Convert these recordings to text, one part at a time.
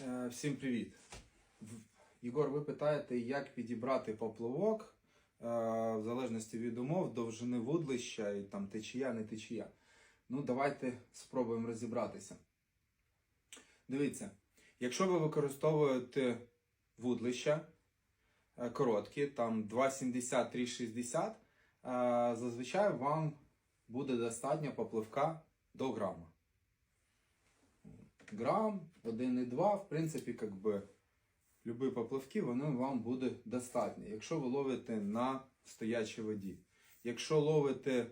Е, Всім привіт. Єгор, ви питаєте, як підібрати поплавок е, в залежності від умов, довжини вудлища і там течія, не течія. Ну, давайте спробуємо розібратися. Дивіться, якщо ви використовуєте вудлища е, короткі, там 2,70-3,60, е, зазвичай вам буде достатньо попливка до грама грам, 1,2, в принципі, как би, любі поплавки, вони вам буде достатньо, якщо ви ловите на стоячій воді. Якщо ловите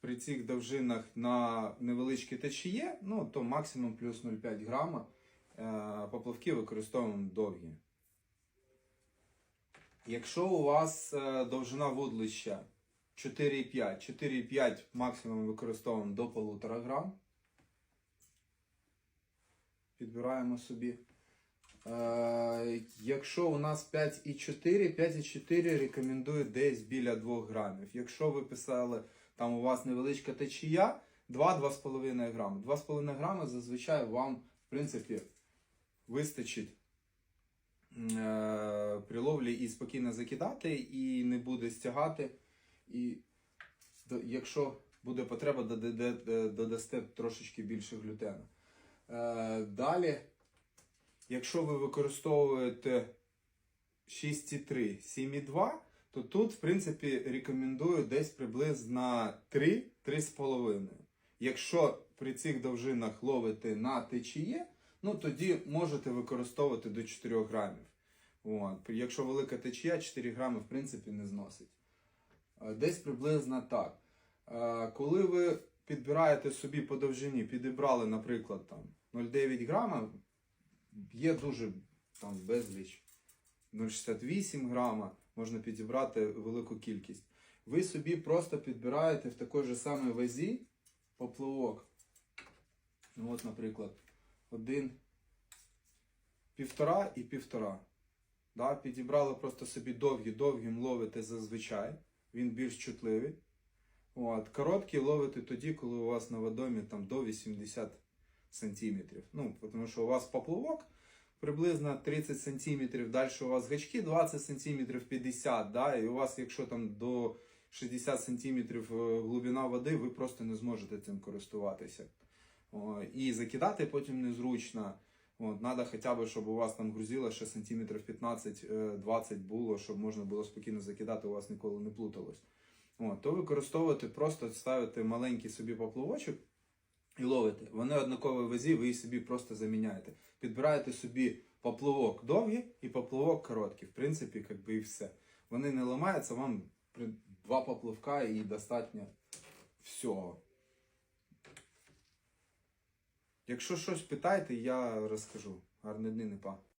при цих довжинах на невеличкі течіє, ну, то максимум плюс 0,5 грама е, поплавки використовуємо довгі. Якщо у вас е, довжина вудлища 4,5, 4,5 максимум використовуємо до 1,5 грам підбираємо собі. Е, якщо у нас 5,4, 5,4 рекомендую десь біля 2 грамів. Якщо ви писали, там у вас невеличка течія, 2-2,5 грами. 2,5 грами зазвичай вам, в принципі, вистачить е, при ловлі і спокійно закидати, і не буде стягати. І якщо буде потреба, додасте трошечки більше глютена. Е, Далі, якщо ви використовуєте 6,3, 7,2, то тут, в принципі, рекомендую десь приблизно 3-3,5. Якщо при цих довжинах ловите на течіє, ну тоді можете використовувати до 4 грамів. От. Якщо велика течія, 4 грами, в принципі, не зносить. Е, Десь приблизно так. Е, Коли ви підбираєте собі по довжині, підібрали, наприклад, там 0,9 грама, є дуже там безліч. 0,68 грама, можна підібрати велику кількість. Ви собі просто підбираєте в такій же самій вазі поплавок. Ну, от, наприклад, один півтора і півтора. Да? Підібрали просто собі довгі, довгим ловите зазвичай. Він більш чутливий. От. Короткий ловите тоді, коли у вас на водомі там до 80 сантиметрів. Ну, тому що у вас поплавок приблизно 30 сантиметрів, далі у вас гачки 20 сантиметрів 50, да? і у вас, якщо там до 60 сантиметрів е, глибина води, ви просто не зможете цим користуватися. О, і закидати потім незручно. От, надо хоча б, щоб у вас там грузило ще сантиметрів 15-20 було, щоб можна було спокійно закидати, у вас ніколи не плуталось. От, то використовувати, просто ставити маленький собі поплавочок і ловите. Вони однакові в вазі, ви їх собі просто заміняєте. Підбираєте собі поплавок довгий і поплавок короткий. В принципі, як би і все. Вони не ламаються, вам два поплавка і достатньо всього. Якщо щось питаєте, я розкажу. Гарної дни, не па.